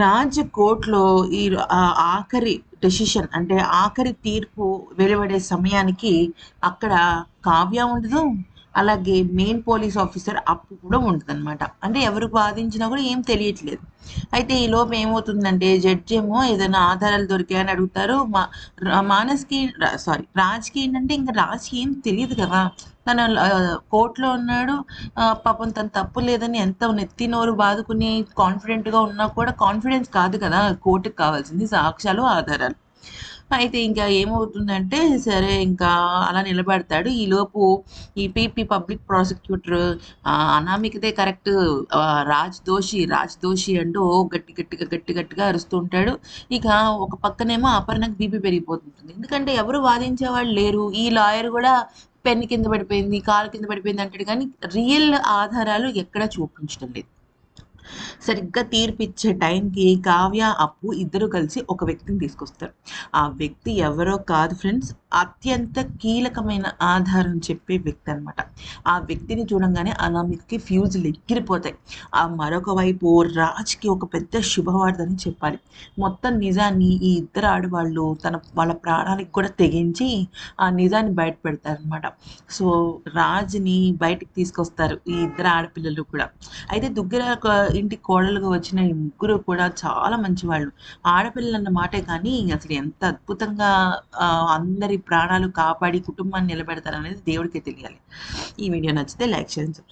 రాజ్ ఈ ఆఖరి డెసిషన్ అంటే ఆఖరి తీర్పు వెలువడే సమయానికి అక్కడ కావ్య ఉండదు అలాగే మెయిన్ పోలీస్ ఆఫీసర్ అప్పు కూడా ఉంటుంది అనమాట అంటే ఎవరు బాధించినా కూడా ఏం తెలియట్లేదు. అయితే ఈ లోపు ఏమవుతుందంటే జడ్జి ఏమో ఏదైనా ఆధారాలు దొరికాయని అడుగుతారు. మా మానస్కి సారీ రాజ్కి ఏంటంటే ఇంకా రాజ్కి ఏం తెలియదు కదా. తన కోర్టులో ఉన్నాడు. పాపం తన తప్పు లేదని ఎంత నెత్తి నోరు బాదుకుని కాన్ఫిడెంట్గా ఉన్నా కూడా కాన్ఫిడెన్స్ కాదు కదా. కోర్టుకు కావాల్సింది సాక్ష్యాలు ఆధారాలు. అయితే ఇంకా ఏమవుతుందంటే సరే ఇంకా అలా నిలబెడతాడు. ఈలోపు ఈ పీపీ పబ్లిక్ ప్రాసిక్యూటర్ అనామికదే కరెక్ట్ రాజ్ దోషి రాజ్ దోషి అంటూ గట్టి గట్టిగా గట్టి గట్టిగా అరుస్తూ ఉంటాడు. ఇక ఒక పక్కనేమో అపర్ణకు బీపీ పెరిగిపోతుంటుంది. ఎందుకంటే ఎవరు వాదించే వాళ్ళు లేరు. ఈ లాయర్ కూడా పెన్ కింద పడిపోయింది కాలు కింద పడిపోయింది అంటాడు. కానీ రియల్ ఆధారాలు ఎక్కడా చూపించడం లేదు. సరిగ్గా తీర్పిచ్చే టైంకి కావ్య అప్పు ఇద్దరు కలిసి ఒక వ్యక్తిని తీసుకొస్తారు. ఆ వ్యక్తి ఎవరో కాదు ఫ్రెండ్స్ అత్యంత కీలకమైన ఆధారం చెప్పే వ్యక్తి అనమాట ఆ వ్యక్తిని చూడంగానే అనామిక్కి ఫ్యూజులు ఎగిరిపోతాయి ఆ మరొక వైపు రాజ్కి ఒక పెద్ద శుభవార్తని చెప్పాలి. మొత్తం నిజాన్ని ఈ ఇద్దరు ఆడవాళ్ళు తన వాళ్ళ ప్రాణానికి కూడా తెగించి ఆ నిజాన్ని బయట పెడతారనమాట సో రాజ్ని బయటికి తీసుకొస్తారు ఈ ఇద్దరు ఆడపిల్లలు కూడా. అయితే దుగ్గర ఇంటి కోడలుగా వచ్చిన ఈ ముగ్గురు కూడా చాలా మంచి వాళ్ళు ఆడపిల్లలు అన్న మాటే కానీ అసలు ఎంత అద్భుతంగా అందరి ప్రాణాలు కాపాడి కుటుంబాన్ని నిలబెడతారనేది దేవుడికే తెలియాలి. ఈ వీడియో నచ్చితే లైక్ చేయండి